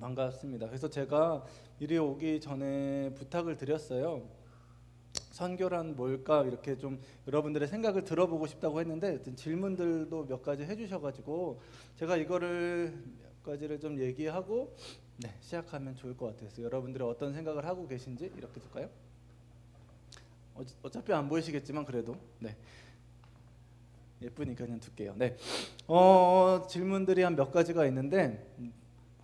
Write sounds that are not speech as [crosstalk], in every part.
반갑습니다. 그래서 제가 이리 오기 전에 부탁을 드렸어요. 선교란 뭘까 이렇게 좀 여러분들의 생각을 들어보고 싶다고 했는데 질문들도 몇 가지 해주셔가지고 제가 이거를 몇 가지를 좀 얘기하고 네, 시작하면 좋을 것 같아서 여러분들이 어떤 생각을 하고 계신지 이렇게 둘까요? 어, 어차피 안 보이시겠지만 그래도 네. 예쁘니까 그냥 둘게요. 네. 어, 질문들이 한 몇 가지가 있는데 음,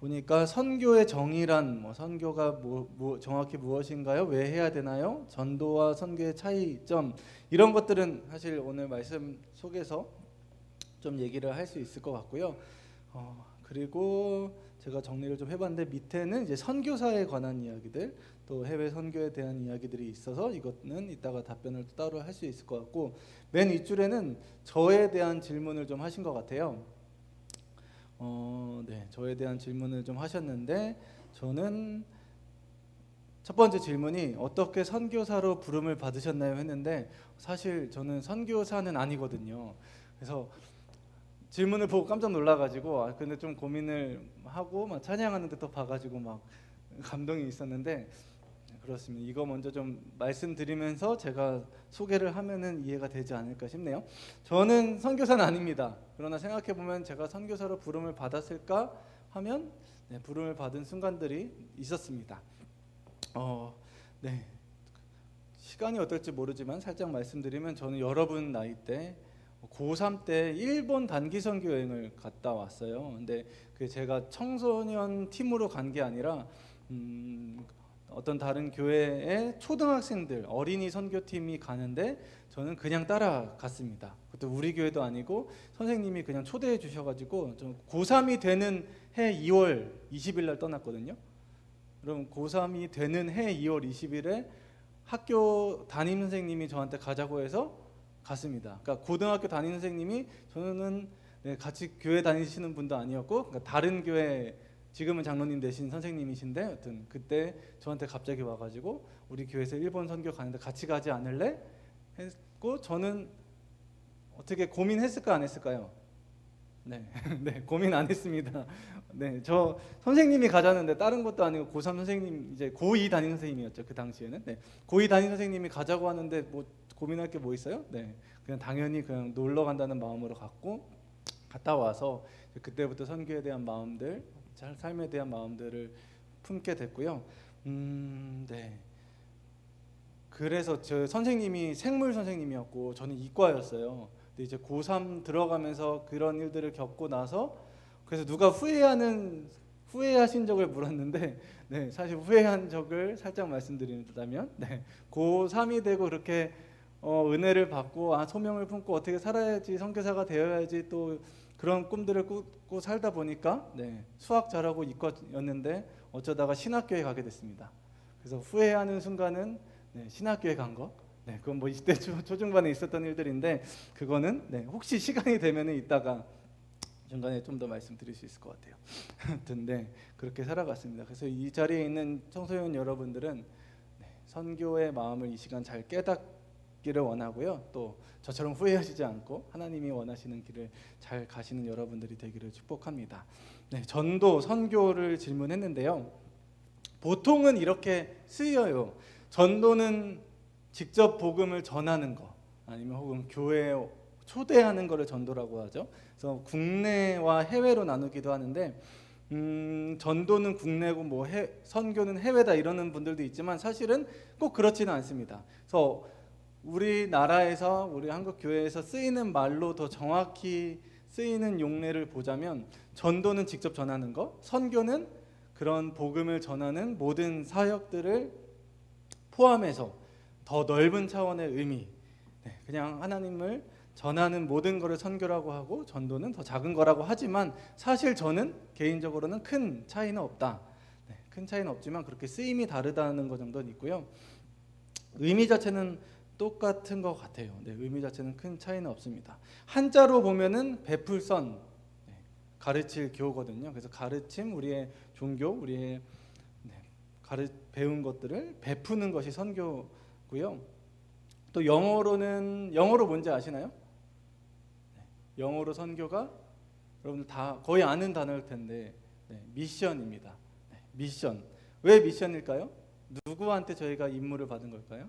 보니까 선교의 정의란 뭐 선교가 뭐, 뭐 정확히 무엇인가요? 왜 해야 되나요? 전도와 선교의 차이점 이런 것들은 사실 오늘 말씀 속에서 좀 얘기를 할 수 있을 것 같고요. 어, 그리고 제가 정리를 좀 해봤는데 밑에는 이제 선교사에 관한 이야기들 또 해외 선교에 대한 이야기들이 있어서 이것은 이따가 답변을 또 따로 할 수 있을 것 같고 맨 윗줄에는 저에 대한 질문을 좀 하신 것 같아요. 어, 네, 저에 대한 질문을 좀 하셨는데 저는 첫 번째 질문이 어떻게 선교사로 부름을 받으셨나요 했는데 사실 저는 선교사는 아니거든요. 그래서 질문을 보고 깜짝 놀라가지고 아 근데 좀 고민을 하고 막 찬양하는데 또 봐가지고 막 감동이 있었는데 그렇습니다. 이거 먼저 좀 말씀드리면서 제가 소개를 하면은 이해가 되지 않을까 싶네요. 저는 선교사는 아닙니다. 그러나 생각해 보면 제가 선교사로 부름을 받았을까 하면 네, 부름을 받은 순간들이 있었습니다. 어, 네. 시간이 어떨지 모르지만 살짝 말씀드리면 저는 여러분 나이 때 고3 때 일본 단기 선교 여행을 갔다 왔어요. 근데 그 제가 청소년 팀으로 간 게 아니라 음, 어떤 다른 교회의 초등학생들 어린이 선교팀이 가는데 저는 그냥 따라갔습니다. 그것도 우리 교회도 아니고 선생님이 그냥 초대해 주셔가지고 저 고3이 되는 해 2월 20일 날 떠났거든요. 그럼 고3이 되는 해 2월 20일에 학교 담임 선생님이 저한테 가자고 해서 갔습니다. 그러니까 고등학교 담임 선생님이 저는 네, 같이 교회 다니시는 분도 아니었고 그러니까 다른 교회 지금은 장로님 되신 선생님이신데 하여튼 그때 저한테 갑자기 와가지고 우리 교회에서 일본 선교 가는데 같이 가지 않을래? 했고 저는 어떻게 고민했을까 안 했을까요? 네, [laughs] 네 고민 안 했습니다. 네, 저 선생님이 가자는데 다른 것도 아니고 고3 선생님 이제 고2 담임 선생님이었죠 그 당시에는. 네, 고2 담임 선생님이 가자고 하는데 뭐 고민할 게 뭐 있어요? 네, 그냥 당연히 그냥 놀러 간다는 마음으로 갔고 갔다 와서 그때부터 선교에 대한 마음들, 삶에 대한 마음들을 품게 됐고요. 음, 네. 그래서 저 선생님이 생물 선생님이었고 저는 이과였어요. 근데 이제 고3 들어가면서 그런 일들을 겪고 나서 그래서 누가 후회하는 후회하신 적을 물었는데 [laughs] 네, 사실 후회한 적을 살짝 말씀드린다면 네, 고3이 되고 그렇게 어, 은혜를 받고 아 소명을 품고 어떻게 살아야지 선교사가 되어야지 또 그런 꿈들을 꾸고 살다 보니까 네, 수학 잘하고 이과였는데 어쩌다가 신학교에 가게 됐습니다. 그래서 후회하는 순간은 네, 신학교에 간 거. 네, 그건 뭐 20대 초, 초중반에 있었던 일들인데 그거는 네, 혹시 시간이 되면은 이따가 중간에 좀 더 말씀드릴 수 있을 것 같아요. [laughs] 아무튼 네, 그렇게 살아갔습니다. 그래서 이 자리에 있는 청소년 여러분들은 네, 선교의 마음을 이 시간 잘 깨닫 기를 원하고요. 또 저처럼 후회하시지 않고 하나님이 원하시는 길을 잘 가시는 여러분들이 되기를 축복합니다. 네, 전도 선교를 질문했는데요. 보통은 이렇게 쓰여요. 전도는 직접 복음을 전하는 거 아니면 혹은 교회에 초대하는 것을 전도라고 하죠. 그래서 국내와 해외로 나누기도 하는데 음, 전도는 국내고 뭐 해, 선교는 해외다 이러는 분들도 있지만 사실은 꼭 그렇지는 않습니다. 그래서 우리나라에서 우리 한국 교회에서 쓰이는 말로 더 정확히 쓰이는 용례를 보자면 전도는 직접 전하는 거, 선교는 그런 복음을 전하는 모든 사역들을 포함해서 더 넓은 차원의 의미, 네, 그냥 하나님을 전하는 모든 것을 선교라고 하고 전도는 더 작은 거라고 하지만 사실 저는 개인적으로는 큰 차이는 없다. 네, 큰 차이는 없지만 그렇게 쓰임이 다르다는 것 정도는 있고요. 의미 자체는 똑같은 것 같아요. 네, 의미 자체는 큰 차이는 없습니다. 한자로 보면은 베풀선 네, 가르칠 교거든요. 그래서 가르침 우리의 종교 우리의 네, 가르 배운 것들을 베푸는 것이 선교고요. 또 영어로는 영어로 뭔지 아시나요? 네, 영어로 선교가 여러분들 다 거의 아는 단어일 텐데 네, 미션입니다. 미션. 왜 미션일까요? 누구한테 저희가 임무를 받은 걸까요?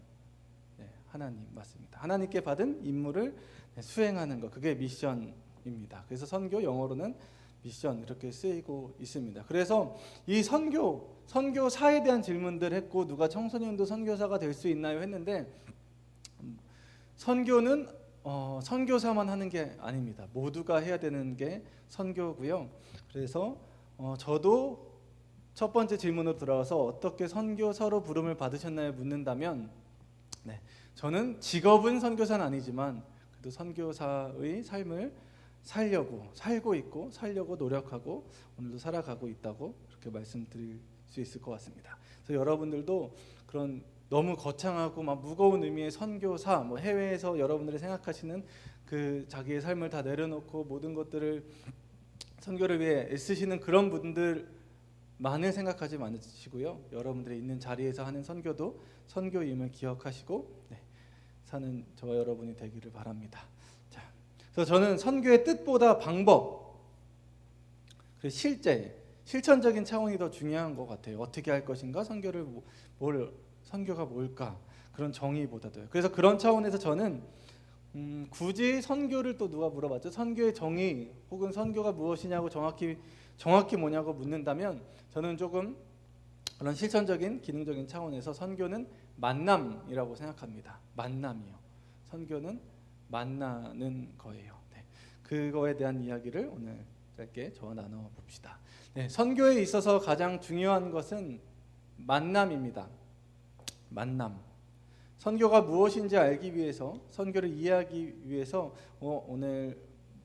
네, 하나님 맞습니다. 하나님께 받은 임무를 네, 수행하는 것 그게 미션입니다. 그래서 선교 영어로는 미션 이렇게 쓰이고 있습니다. 그래서 이 선교 선교사에 대한 질문들 했고 누가 청소년도 선교사가 될 수 있나요 했는데 음, 선교는 어, 선교사만 하는 게 아닙니다. 모두가 해야 되는 게 선교고요. 그래서 어, 저도 첫 번째 질문으로 들어가서 어떻게 선교사로 부름을 받으셨나요 묻는다면 네, 저는 직업은 선교사는 아니지만 그래도 선교사의 삶을 살려고 살고 있고 살려고 노력하고 오늘도 살아가고 있다고 그렇게 말씀드릴 수 있을 것 같습니다. 그래서 여러분들도 그런 너무 거창하고 막 무거운 의미의 선교사 뭐 해외에서 여러분들이 생각하시는 그 자기의 삶을 다 내려놓고 모든 것들을 선교를 위해 애쓰시는 그런 분들 만을 생각하지 마시고요. 여러분들이 있는 자리에서 하는 선교도 선교임을 기억하시고 네, 사는 저와 여러분이 되기를 바랍니다. 자, 그래서 저는 선교의 뜻보다 방법, 그리고 실제 실천적인 차원이 더 중요한 것 같아요. 어떻게 할 것인가, 선교를 뭐- 뭘 선교가 뭘까 그런 정의보다도요. 그래서 그런 차원에서 저는 음, 굳이 선교를 또 누가 물어봤죠? 선교의 정의 혹은 선교가 무엇이냐고 정확히 정확히 뭐냐고 묻는다면 저는 조금 그런 실천적인 기능적인 차원에서 선교는 만남이라고 생각합니다. 만남이요. 선교는 만나는 거예요. 네. 그거에 대한 이야기를 오늘 짧게 저와 나눠 봅시다. 네, 선교에 있어서 가장 중요한 것은 만남입니다. 만남. 선교가 무엇인지 알기 위해서 선교를 이해하기 위해서 어, 오늘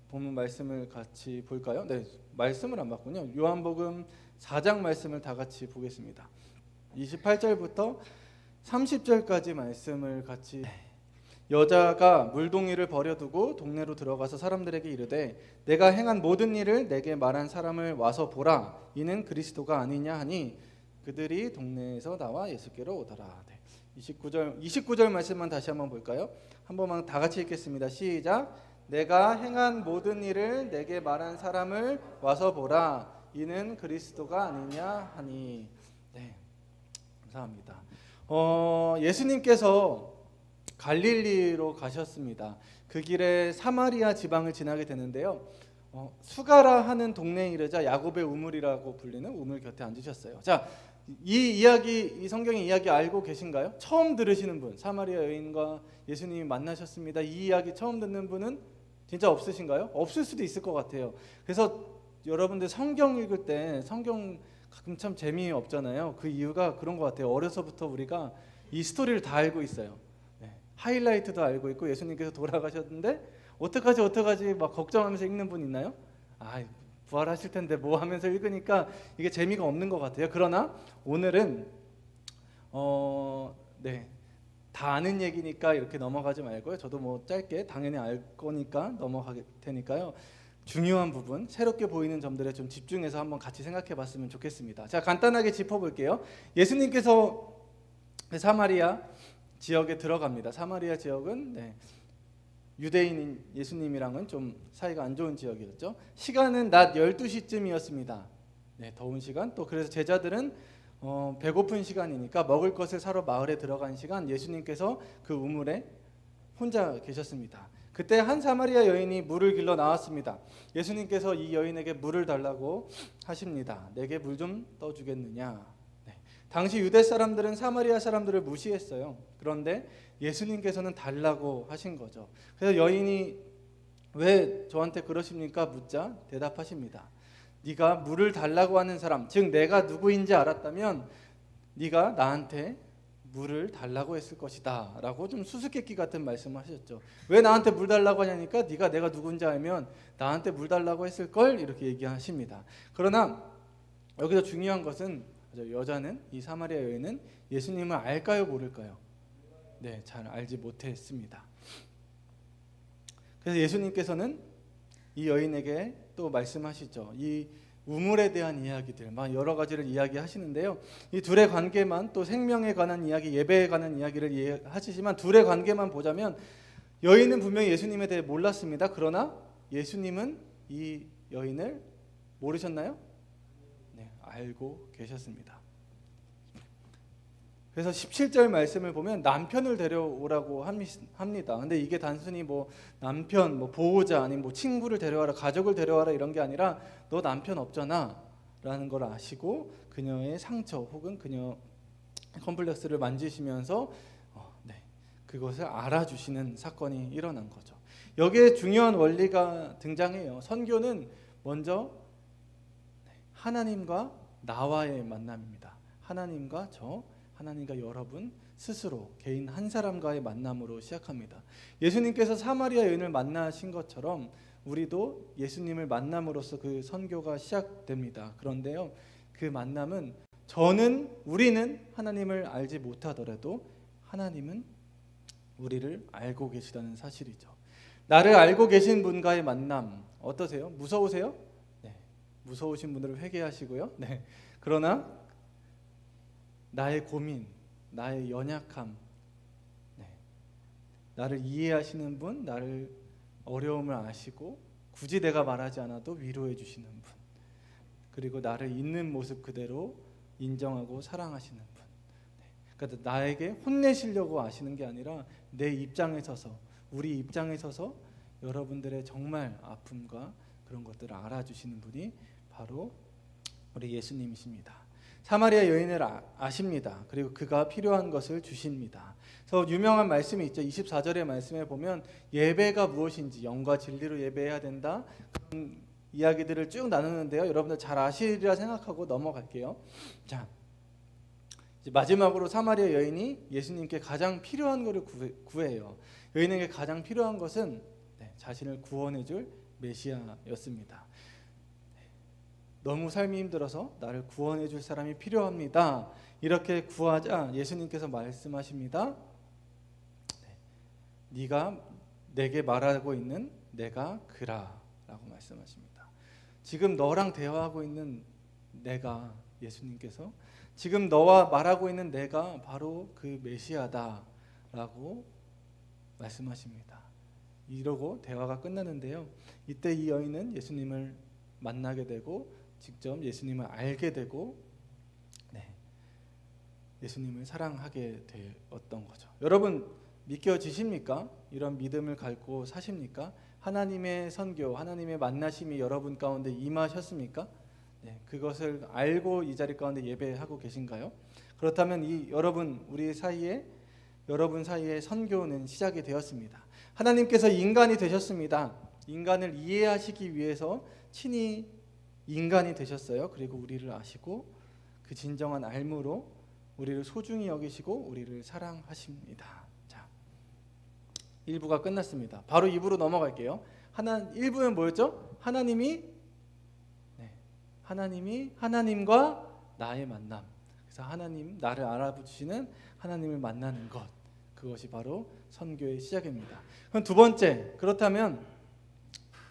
본문 말씀을 같이 볼까요? 네, 말씀을 안 봤군요. 요한복음 4장 말씀을 다 같이 보겠습니다. 28절부터 30절까지 말씀을 같이 여자가 물동이를 버려두고 동네로 들어가서 사람들에게 이르되 내가 행한 모든 일을 내게 말한 사람을 와서 보라 이는 그리스도가 아니냐 하니 그들이 동네에서 나와 예수께로 오더라. 네. 29절 29절 말씀만 다시 한번 볼까요? 한 번만 다 같이 읽겠습니다. 시작. 내가 행한 모든 일을 내게 말한 사람을 와서 보라. 이는 그리스도가 아니냐 하니. 네. 감사합니다. 어, 예수님께서 갈릴리로 가셨습니다. 그 길에 사마리아 지방을 지나게 되는데요. 어, 수가라 하는 동네에 이르자 야곱의 우물이라고 불리는 우물 곁에 앉으셨어요. 자, 이 이야기, 이 성경의 이야기 알고 계신가요? 처음 들으시는 분, 사마리아 여인과 예수님이 만나셨습니다. 이 이야기 처음 듣는 분은 진짜 없으신가요? 없을 수도 있을 것 같아요. 그래서 여러분들 성경 읽을 때 성경 가끔 참 재미없잖아요. 그 이유가 그런 것 같아요. 어려서부터 우리가 이 스토리를 다 알고 있어요. 네. 하이라이트도 알고 있고 예수님께서 돌아가셨는데 어떡하지 어떡하지 막 걱정하면서 읽는 분 있나요? 아 부활하실 텐데 뭐 하면서 읽으니까 이게 재미가 없는 것 같아요. 그러나 오늘은 어 네 다 아는 얘기니까 이렇게 넘어가지 말고요. 저도 뭐 짧게 당연히 알 거니까 넘어갈 테니까요. 중요한 부분, 새롭게 보이는 점들에 좀 집중해서 한번 같이 생각해 봤으면 좋겠습니다. 자, 간단하게 짚어 볼게요. 예수님께서 사마리아 지역에 들어갑니다. 사마리아 지역은 네, 유대인인 예수님이랑은 좀 사이가 안 좋은 지역이었죠. 시간은 낮 12시쯤이었습니다. 네, 더운 시간. 또 그래서 제자들은 어, 배고픈 시간이니까 먹을 것을 사러 마을에 들어간 시간 예수님께서 그 우물에 혼자 계셨습니다. 그때 한 사마리아 여인이 물을 길러 나왔습니다. 예수님께서 이 여인에게 물을 달라고 하십니다. 내게 물 좀 떠주겠느냐? 네. 당시 유대 사람들은 사마리아 사람들을 무시했어요. 그런데 예수님께서는 달라고 하신 거죠. 그래서 여인이 왜 저한테 그러십니까? 묻자 대답하십니다. 네가 물을 달라고 하는 사람, 즉 내가 누구인지 알았다면 네가 나한테 물을 달라고 했을 것이다라고 좀 수수께끼 같은 말씀을 하셨죠. 왜 나한테 물 달라고 하냐니까 네가 내가 누군지 알면 나한테 물 달라고 했을 걸 이렇게 얘기하십니다. 그러나 여기서 중요한 것은 여자는 이 사마리아 여인은 예수님을 알까요 모를까요? 네, 잘 알지 못했습니다. 그래서 예수님께서는 이 여인에게 또 말씀하시죠. 이 우물에 대한 이야기들, 막 여러 가지를 이야기하시는데요. 이 둘의 관계만 또 생명에 관한 이야기, 예배에 관한 이야기를 하시지만 둘의 관계만 보자면 여인은 분명히 예수님에 대해 몰랐습니다. 그러나 예수님은 이 여인을 모르셨나요? 네, 알고 계셨습니다. 그래서 17절 말씀을 보면 남편을 데려오라고 합니- 합니다. 근데 이게 단순히 뭐 남편, 뭐 보호자 아니면 뭐 친구를 데려와라, 가족을 데려와라 이런 게 아니라 너 남편 없잖아라는 걸 아시고 그녀의 상처 혹은 그녀 컴플렉스를 만지시면서 어, 네, 그것을 알아주시는 사건이 일어난 거죠. 여기에 중요한 원리가 등장해요. 선교는 먼저 네, 하나님과 나와의 만남입니다. 하나님과 저, 하나님과 여러분 스스로 개인 한 사람과의 만남으로 시작합니다. 예수님께서 사마리아 여인을 만나신 것처럼 우리도 예수님을 만남으로써 그 선교가 시작됩니다. 그런데요, 그 만남은 저는 우리는 하나님을 알지 못하더라도 하나님은 우리를 알고 계시다는 사실이죠. 나를 알고 계신 분과의 만남 어떠세요? 무서우세요? 네. 무서우신 분들은 회개하시고요. 네. 그러나 나의 고민, 나의 연약함, 네. 나를 이해하시는 분, 나를 어려움을 아시고 굳이 내가 말하지 않아도 위로해 주시는 분, 그리고 나를 있는 모습 그대로 인정하고 사랑하시는 분. 네. 그러니까 나에게 혼내시려고 하시는 게 아니라 내 입장에 서서 우리 입장에 서서 여러분들의 정말 아픔과 그런 것들을 알아주시는 분이 바로 우리 예수님이십니다. 사마리아 여인을 아, 아십니다. 그리고 그가 필요한 것을 주십니다. 그래서 유명한 말씀이 있죠. 24절의 말씀에 보면 예배가 무엇인지 영과 진리로 예배해야 된다. 그런 이야기들을 쭉 나누는데요. 여러분들 잘 아시리라 생각하고 넘어갈게요. 자, 마지막으로 사마리아 여인이 예수님께 가장 필요한 것을 구해- 구해요. 여인에게 가장 필요한 것은 네, 자신을 구원해 줄 메시아였습니다. 네, 너무 삶이 힘들어서 나를 구원해 줄 사람이 필요합니다. 이렇게 구하자 예수님께서 말씀하십니다. 네, 네가 내게 말하고 있는 내가 그라라고 말씀하십니다. 지금 너랑 대화하고 있는 내가 예수님께서 지금 너와 말하고 있는 내가 바로 그 메시아다라고 말씀하십니다. 이러고 대화가 끝나는데요. 이때 이 여인은 예수님을 만나게 되고 직접 예수님을 알게 되고 네, 예수님을 사랑하게 되었던 거죠. 여러분 믿겨지십니까? 이런 믿음을 갖고 사십니까? 하나님의 선교, 하나님의 만나심이 여러분 가운데 임하셨습니까? 네, 그것을 알고 이 자리 가운데 예배하고 계신가요? 그렇다면 이 여러분 우리 사이에 여러분 사이에 선교는 시작이 되었습니다. 하나님께서 인간이 되셨습니다. 인간을 이해하시기 위해서 친히 인간이 되셨어요. 그리고 우리를 아시고 그 진정한 알무로 우리를 소중히 여기시고 우리를 사랑하십니다. 자, 1부가 끝났습니다. 바로 2부로 넘어갈게요. 하나 1부는 뭐였죠? 하나님이 네, 하나님이 하나님과 나의 만남. 그래서 하나님 나를 알아주시는 하나님을 만나는 것. 그것이 바로 선교의 시작입니다. 그럼 두 번째 그렇다면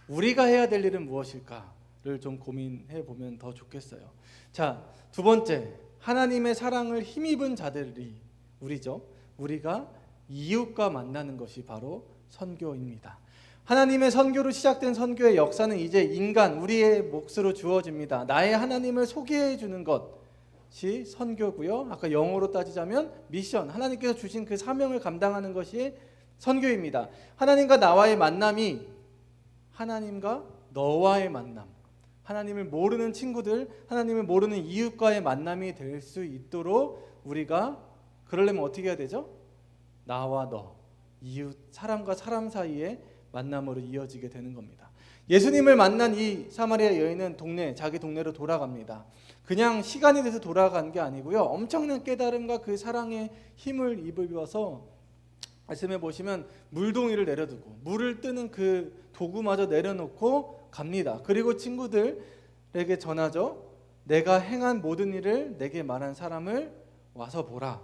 우리가 해야 될 일은 무엇일까를 좀 고민해 보면 더 좋겠어요. 자, 두 번째 하나님의 사랑을 힘입은 자들이 우리죠. 우리가 이웃과 만나는 것이 바로 선교입니다. 하나님의 선교로 시작된 선교의 역사는 이제 인간 우리의 몫으로 주어집니다. 나의 하나님을 소개해 주는 것이 선교고요. 아까 영어로 따지자면 미션. 하나님께서 주신 그 사명을 감당하는 것이 선교입니다. 하나님과 나와의 만남이 하나님과 너와의 만남. 하나님을 모르는 친구들, 하나님을 모르는 이웃과의 만남이 될 수 있도록 우리가 그러려면 어떻게 해야 되죠? 나와 너, 이웃, 사람과 사람 사이에 만남으로 이어지게 되는 겁니다. 예수님을 만난 이 사마리아 여인은 동네 자기 동네로 돌아갑니다. 그냥 시간이 돼서 돌아간 게 아니고요. 엄청난 깨달음과 그 사랑의 힘을 입어서 말씀해 보시면 물동이를 내려두고 물을 뜨는 그 도구마저 내려놓고 갑니다. 그리고 친구들에게 전하죠. 내가 행한 모든 일을 내게 말한 사람을 와서 보라.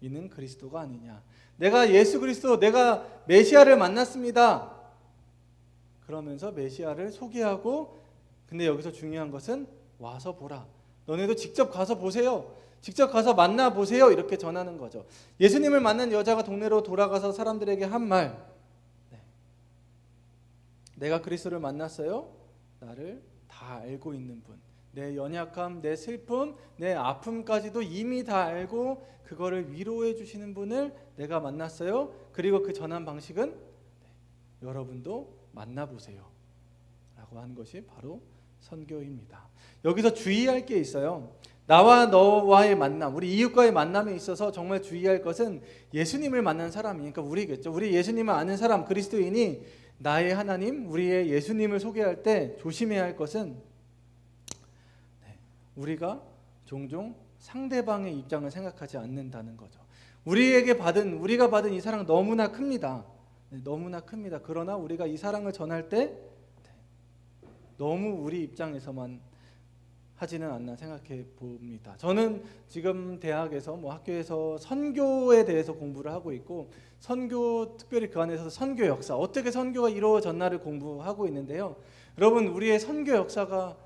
이는 그리스도가 아니냐. 내가 예수 그리스도, 내가 메시아를 만났습니다. 그러면서 메시아를 소개하고 근데 여기서 중요한 것은 와서 보라. 너네도 직접 가서 보세요. 직접 가서 만나 보세요. 이렇게 전하는 거죠. 예수님을 만난 여자가 동네로 돌아가서 사람들에게 한 말. 네. 내가 그리스도를 만났어요. 나를 다 알고 있는 분. 내 연약함, 내 슬픔, 내 아픔까지도 이미 다 알고 그거를 위로해 주시는 분을 내가 만났어요. 그리고 그 전한 방식은 네, 여러분도 만나보세요. 라고 한 것이 바로 선교입니다. 여기서 주의할 게 있어요. 나와 너와의 만남, 우리 이웃과의 만남에 있어서 정말 주의할 것은 예수님을 만난 사람이니까 우리겠죠. 우리 예수님을 아는 사람, 그리스도인이 나의 하나님, 우리의 예수님을 소개할 때 조심해야 할 것은 네, 우리가 종종 상대방의 입장을 생각하지 않는다는 거죠. 우리에게 받은 우리가 받은 이 사랑 너무나 큽니다. 네, 너무나 큽니다. 그러나 우리가 이 사랑을 전할 때 네, 너무 우리 입장에서만 하지는 않나 생각해 봅니다. 저는 지금 대학에서 뭐 학교에서 선교에 대해서 공부를 하고 있고 선교 특별히 그 안에서 선교 역사 어떻게 선교가 이루어졌나를 공부하고 있는데요. 여러분 우리의 선교 역사가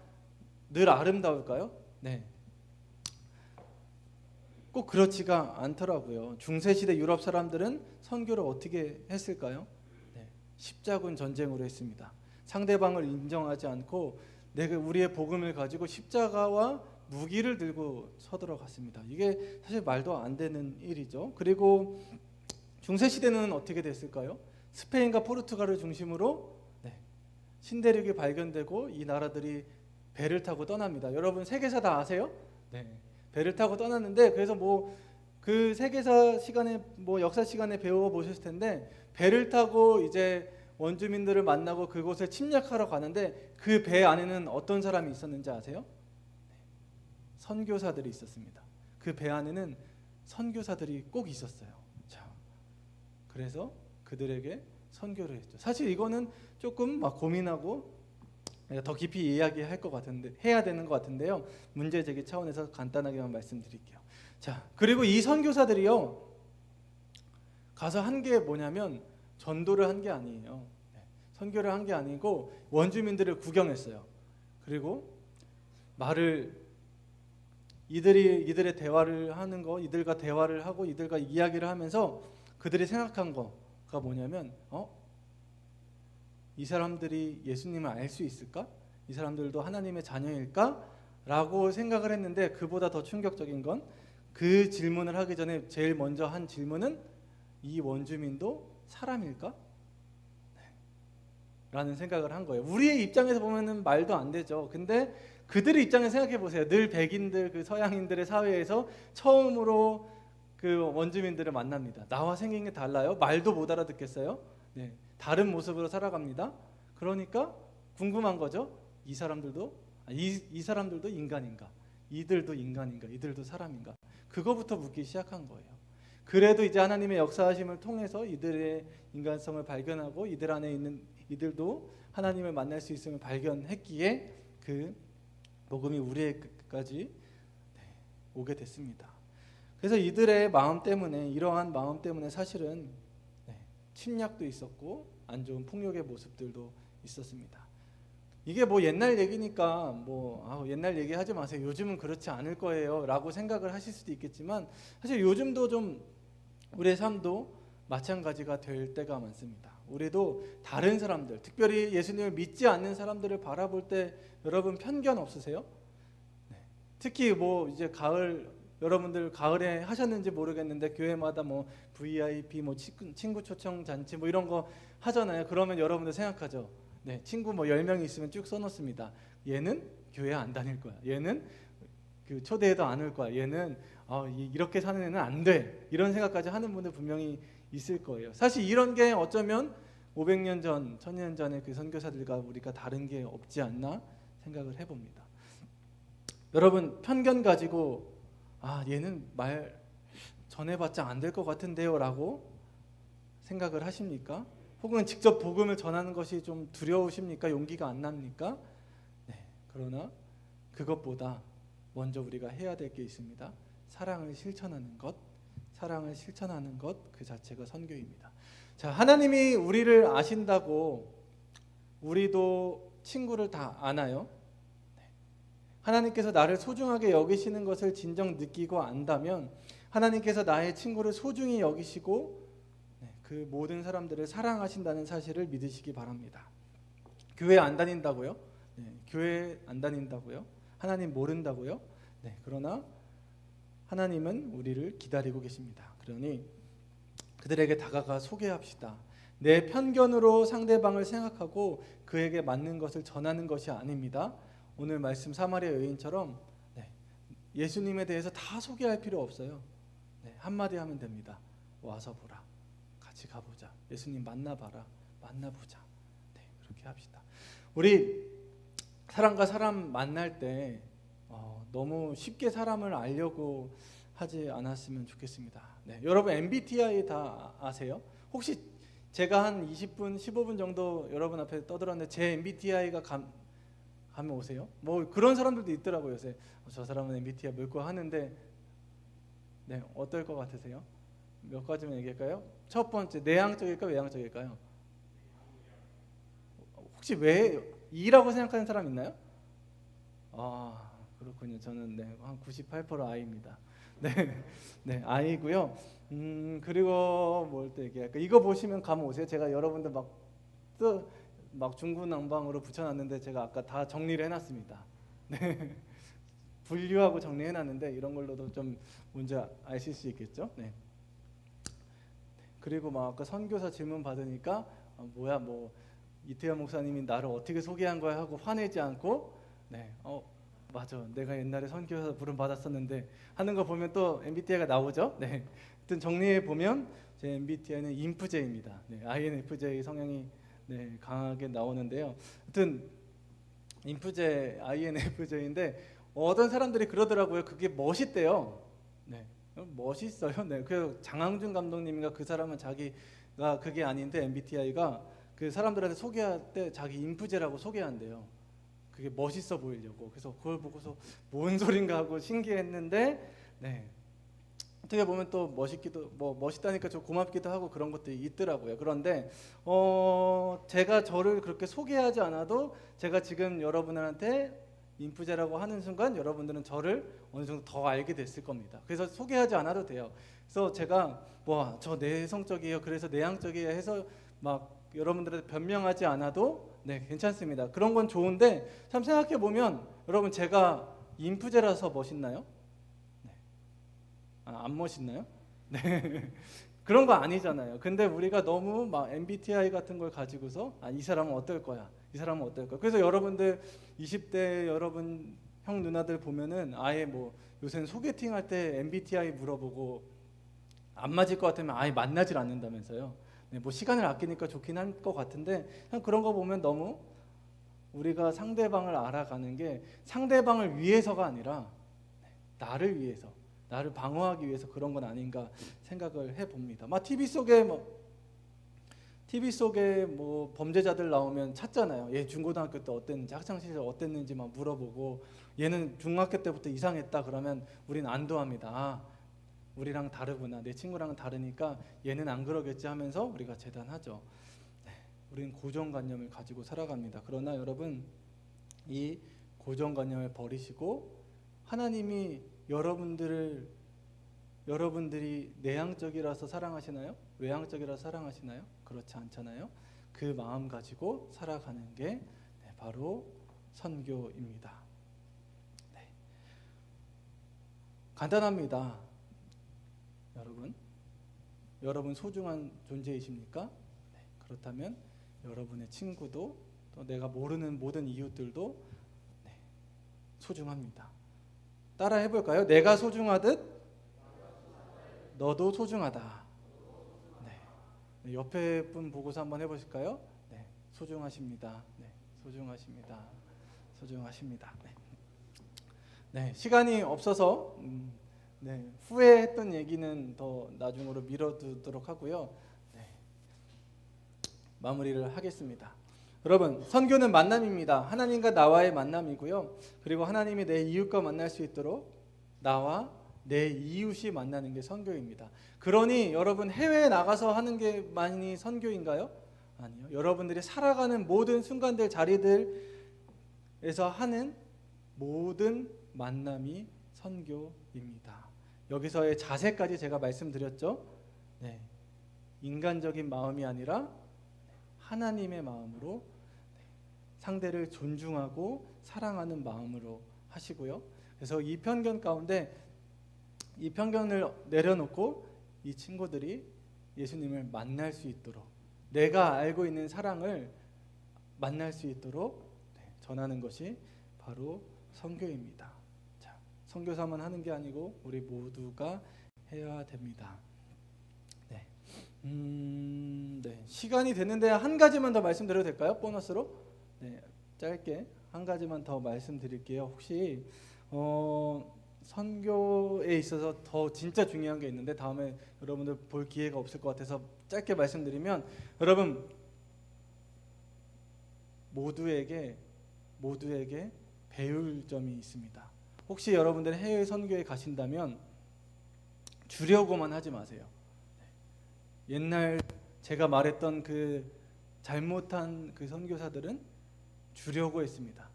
늘 아름다울까요? 네. 꼭 그렇지가 않더라고요. 중세 시대 유럽 사람들은 선교를 어떻게 했을까요? 네. 십자군 전쟁으로 했습니다. 상대방을 인정하지 않고 내가 우리의 복음을 가지고 십자가와 무기를 들고 서들어갔습니다. 이게 사실 말도 안 되는 일이죠. 그리고 중세 시대는 어떻게 됐을까요? 스페인과 포르투갈을 중심으로 네, 신대륙이 발견되고 이 나라들이 배를 타고 떠납니다. 여러분 세계사 다 아세요? 네. 배를 타고 떠났는데 그래서 뭐 그 세계사 시간에 뭐 역사 시간에 배워 보셨을 텐데 배를 타고 이제 원주민들을 만나고 그곳을 침략하러 가는데 그 배 안에는 어떤 사람이 있었는지 아세요? 네. 선교사들이 있었습니다. 그 배 안에는 선교사들이 꼭 있었어요. 자, 그래서 그들에게 선교를 했죠. 사실 이거는 조금 막 고민하고 더 깊이 이야기할 것 같은데 해야 되는 것 같은데요. 문제 제기 차원에서 간단하게만 말씀드릴게요. 자, 그리고 이 선교사들이요 가서 한 게 뭐냐면 전도를 한 게 아니에요. 네, 선교를 한 게 아니고 원주민들을 구경했어요. 그리고 말을 이들이 이들의 대화를 하는 거, 이들과 대화를 하고 이들과 이야기를 하면서 그들이 생각한 거가 뭐냐면 어? 이 사람들이 예수님을 알 수 있을까? 이 사람들도 하나님의 자녀일까? 라고 생각을 했는데 그보다 더 충격적인 건 그 질문을 하기 전에 제일 먼저 한 질문은 이 원주민도 사람일까? 네. 라는 생각을 한 거예요. 우리의 입장에서 보면은 말도 안 되죠. 근데 그들의 입장에서 생각해 보세요. 늘 백인들 그 서양인들의 사회에서 처음으로 그 원주민들을 만납니다. 나와 생긴 게 달라요. 말도 못 알아듣겠어요. 네. 다른 모습으로 살아갑니다. 그러니까 궁금한 거죠. 이 사람들도 아, 이, 이 사람들도 인간인가? 이들도 인간인가? 이들도 사람인가? 그거부터 묻기 시작한 거예요. 그래도 이제 하나님의 역사하심을 통해서 이들의 인간성을 발견하고 이들 안에 있는 이들도 하나님을 만날 수 있음을 발견했기에 그 복음이 우리에게까지 네, 오게 됐습니다. 그래서 이들의 마음 때문에 이러한 마음 때문에 사실은 네, 침략도 있었고 안 좋은 폭력의 모습들도 있었습니다. 이게 뭐 옛날 얘기니까 뭐 아, 옛날 얘기 하지 마세요. 요즘은 그렇지 않을 거예요라고 생각을 하실 수도 있겠지만 사실 요즘도 좀 우리의 삶도 마찬가지가 될 때가 많습니다. 우리도 다른 사람들, 특별히 예수님을 믿지 않는 사람들을 바라볼 때 여러분 편견 없으세요? 네. 특히 뭐 이제 가을 여러분들 가을에 하셨는지 모르겠는데 교회마다 뭐 VIP 뭐 친구, 친구 초청 잔치 뭐 이런 거 하잖아요. 그러면 여러분들 생각하죠. 네, 친구 뭐 10명이 있으면 쭉 써놓습니다. 얘는 교회 안 다닐 거야. 얘는 그 초대해도 안 올 거야. 얘는 어, 이렇게 사는 애는 안 돼. 이런 생각까지 하는 분들 분명히 있을 거예요. 사실 이런 게 어쩌면 500년 전, 1000년 전의 그 선교사들과 우리가 다른 게 없지 않나 생각을 해봅니다. 여러분 편견 가지고 아 얘는 말 전해봤자 안 될 것 같은데요라고 생각을 하십니까? 혹은 직접 복음을 전하는 것이 좀 두려우십니까? 용기가 안 납니까? 네. 그러나 그것보다 먼저 우리가 해야 될 게 있습니다. 사랑을 실천하는 것, 사랑을 실천하는 것 그 자체가 선교입니다. 자, 하나님이 우리를 아신다고 우리도 친구를 다 아나요? 네. 하나님께서 나를 소중하게 여기시는 것을 진정 느끼고 안다면 하나님께서 나의 친구를 소중히 여기시고 그 모든 사람들을 사랑하신다는 사실을 믿으시기 바랍니다. 교회 안 다닌다고요? 네, 교회 안 다닌다고요? 하나님 모른다고요? 네. 그러나 하나님은 우리를 기다리고 계십니다. 그러니 그들에게 다가가 소개합시다. 내 편견으로 상대방을 생각하고 그에게 맞는 것을 전하는 것이 아닙니다. 오늘 말씀 사마리아 여인처럼 네, 예수님에 대해서 다 소개할 필요 없어요. 네, 한마디 하면 됩니다. 와서 보라. 같이 가보자. 예수님 만나봐라. 만나보자. 네, 그렇게 합시다. 우리 사람과 사람 만날 때 어, 너무 쉽게 사람을 알려고 하지 않았으면 좋겠습니다. 네, 여러분 MBTI 다 아세요? 혹시 제가 한 20분, 15분 정도 여러분 앞에 떠들었는데 제 MBTI가 감, 감이 오세요? 뭐 그런 사람들도 있더라고요. 요새 어, 저 사람은 MBTI 뭘거 하는데 네, 어떨 것 같으세요? 몇 가지만 얘기할까요? 첫 번째, 내향적일까 외향적일까요? 혹시 왜 E라고 생각하는 사람 있나요? 아 그렇군요. 저는 네, 한98% I입니다. [laughs] 네, 네 I고요. 음 그리고 뭘또 얘기할까? 이거 보시면 감 오세요. 제가 여러분들 막뜨막 중구난방으로 붙여놨는데 제가 아까 다 정리를 해놨습니다. [laughs] 네. 분류하고 정리해놨는데 이런 걸로도 좀 뭔지 아실 수 있겠죠? 네. 그리고 막 아까 선교사 질문 받으니까 아, 뭐야 뭐 이태현 목사님이 나를 어떻게 소개한 거야 하고 화내지 않고 네, 어 맞아 내가 옛날에 선교사 부름 받았었는데 하는 거 보면 또 MBTI가 나오죠. 네, 하여튼 정리해 보면 제 MBTI는 인프제입니다. 네, INFJ 성향이 네, 강하게 나오는데요. 하여튼 인프제 INFJ인데 어떤 사람들이 그러더라고요. 그게 멋있대요. 네, 멋있어요. 네, 그 장항준 감독님인가 그 사람은 자기가 그게 아닌데 MBTI가 그 사람들한테 소개할 때 자기 인프제라고 소개한대요. 그게 멋있어 보이려고. 그래서 그걸 보고서 뭔 소린가 하고 신기했는데, 네. 어떻게 보면 또 멋있기도 뭐 멋있다니까 좀 고맙기도 하고 그런 것들이 있더라고요. 그런데 어 제가 저를 그렇게 소개하지 않아도 제가 지금 여러분들한테 인프제라고 하는 순간 여러분들은 저를 어느 정도 더 알게 됐을 겁니다. 그래서 소개하지 않아도 돼요. 그래서 제가 뭐 저 내성적이에요. 그래서 내향적이에요 해서 막 여러분들한테 변명하지 않아도 네 괜찮습니다. 그런 건 좋은데 참 생각해 보면 여러분 제가 인프제라서 멋있나요? 네. 아, 안 멋있나요? 네. [laughs] 그런 거 아니잖아요. 근데 우리가 너무 막 MBTI 같은 걸 가지고서 아, 이 사람은 어떨 거야? 이 사람은 어떨 거야? 그래서 여러분들 20대 여러분 형 누나들 보면은 아예 뭐 요새는 소개팅 할 때 MBTI 물어보고 안 맞을 것 같으면 아예 만나질 않는다면서요. 네, 뭐 시간을 아끼니까 좋긴 할것 같은데 그런 거 보면 너무 우리가 상대방을 알아가는 게 상대방을 위해서가 아니라 나를 위해서 나를 방어하기 위해서 그런 건 아닌가 생각을 해봅니다. 막 TV 속에 뭐 TV 속에 뭐 범죄자들 나오면 찾잖아요. 얘 중고등학교 때 어땠는지 학창 시절 어땠는지 막 물어보고 얘는 중학교 때부터 이상했다 그러면 우리는 안도합니다. 아, 우리랑 다르구나. 내 친구랑은 다르니까 얘는 안 그러겠지 하면서 우리가 재단하죠. 네, 우리는 고정관념을 가지고 살아갑니다. 그러나 여러분 이 고정관념을 버리시고 하나님이 여러분들을 여러분들이 내향적이라서 사랑하시나요? 외향적이라서 사랑하시나요? 그렇지 않잖아요. 그 마음 가지고 살아가는 게 네, 바로 선교입니다. 네. 간단합니다. 여러분, 여러분 소중한 존재이십니까? 네, 그렇다면 여러분의 친구도 또 내가 모르는 모든 이웃들도 네, 소중합니다. 따라 해볼까요? 내가 소중하듯 너도 소중하다. 네. 옆에 분 보고서 한번 해보실까요? 네, 소중하십니다. 네, 소중하십니다. 소중하십니다. 네. 네, 시간이 없어서 음, 네, 후회했던 얘기는 더 나중으로 미뤄두도록 하고요. 네, 마무리를 하겠습니다. 여러분, 선교는 만남입니다. 하나님과 나와의 만남이고요. 그리고 하나님이 내 이웃과 만날 수 있도록 나와 내 이웃이 만나는 게 선교입니다. 그러니 여러분 해외에 나가서 하는 게 많이 선교인가요? 아니요. 여러분들이 살아가는 모든 순간들 자리들에서 하는 모든 만남이 선교입니다. 여기서의 자세까지 제가 말씀드렸죠. 네. 인간적인 마음이 아니라 하나님의 마음으로 상대를 존중하고 사랑하는 마음으로 하시고요. 그래서 이 편견 가운데 이 편견을 내려놓고 이 친구들이 예수님을 만날 수 있도록 내가 알고 있는 사랑을 만날 수 있도록 네, 전하는 것이 바로 선교입니다. 자, 선교사만 하는 게 아니고 우리 모두가 해야 됩니다. 네, 음, 네 시간이 됐는데 한 가지만 더 말씀드려도 될까요? 보너스로 네, 짧게 한 가지만 더 말씀드릴게요. 혹시 어, 선교에 있어서 더 진짜 중요한 게 있는데 다음에 여러분들 볼 기회가 없을 것 같아서 짧게 말씀드리면 여러분 모두에게 모두에게 배울 점이 있습니다. 혹시 여러분들 해외 선교에 가신다면 주려고만 하지 마세요. 옛날 제가 말했던 그 잘못한 그 선교사들은 주려고 했습니다.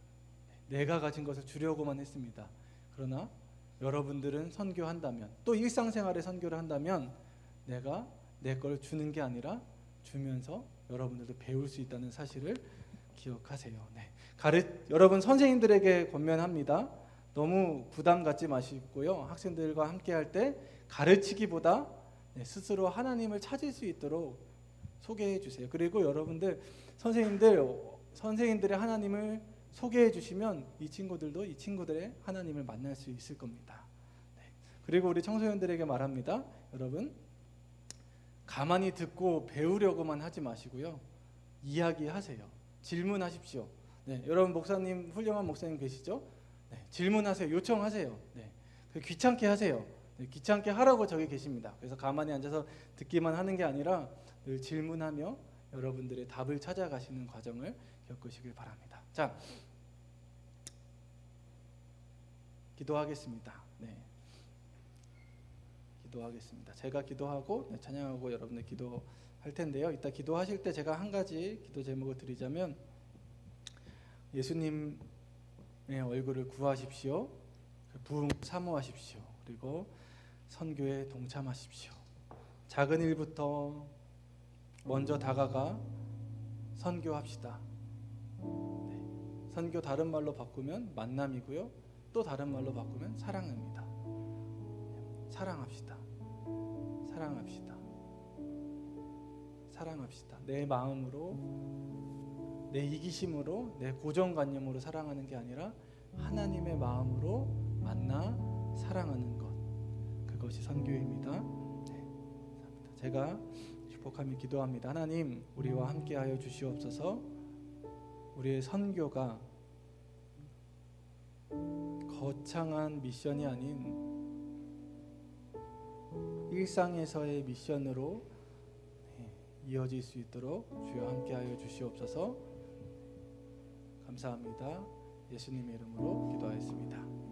내가 가진 것을 주려고만 했습니다. 그러나 여러분들은 선교한다면 또 일상생활에 선교를 한다면 내가 내 걸 주는 게 아니라 주면서 여러분들도 배울 수 있다는 사실을 기억하세요. 네. 가르 여러분 선생님들에게 권면합니다. 너무 부담 갖지 마시고요. 학생들과 함께 할 때 가르치기보다 네, 스스로 하나님을 찾을 수 있도록 소개해 주세요. 그리고 여러분들 선생님들 선생님들의 하나님을 소개해 주시면 이 친구들도 이 친구들의 하나님을 만날 수 있을 겁니다. 네. 그리고 우리 청소년들에게 말합니다. 여러분 가만히 듣고 배우려고만 하지 마시고요. 이야기하세요. 질문하십시오. 네, 여러분 목사님 훌륭한 목사님 계시죠? 네, 질문하세요. 요청하세요. 네, 그 귀찮게 하세요. 네, 귀찮게 하라고 저기 계십니다. 그래서 가만히 앉아서 듣기만 하는 게 아니라 늘 질문하며 여러분들의 답을 찾아가시는 과정을 겪으시길 바랍니다. 자, 기도하겠습니다. 네. 기도하겠습니다. 제가 기도하고 네, 찬양하고 여러분들 기도할 텐데요. 이따 기도하실 때 제가 한 가지 기도 제목을 드리자면 예수님의 얼굴을 구하십시오. 그 부흥 사모하십시오. 그리고 선교에 동참하십시오. 작은 일부터 먼저 다가가 선교합시다. 네. 선교 다른 말로 바꾸면 만남이고요. 또 다른 말로 바꾸면 사랑입니다. 사랑합시다. 사랑합시다. 사랑합시다. 내 마음으로 내 이기심으로 내 고정관념으로 사랑하는 게 아니라 하나님의 마음으로 만나 사랑하는 것 그것이 선교입니다. 네, 감사합니다. 제가 축복하며 기도합니다. 하나님 우리와 함께하여 주시옵소서. 우리의 선교가 거창한 미션이 아닌 일상에서의 미션으로 네, 이어질 수 있도록 주여 함께하여 주시옵소서. 감사합니다. 예수님의 이름으로 기도하였습니다.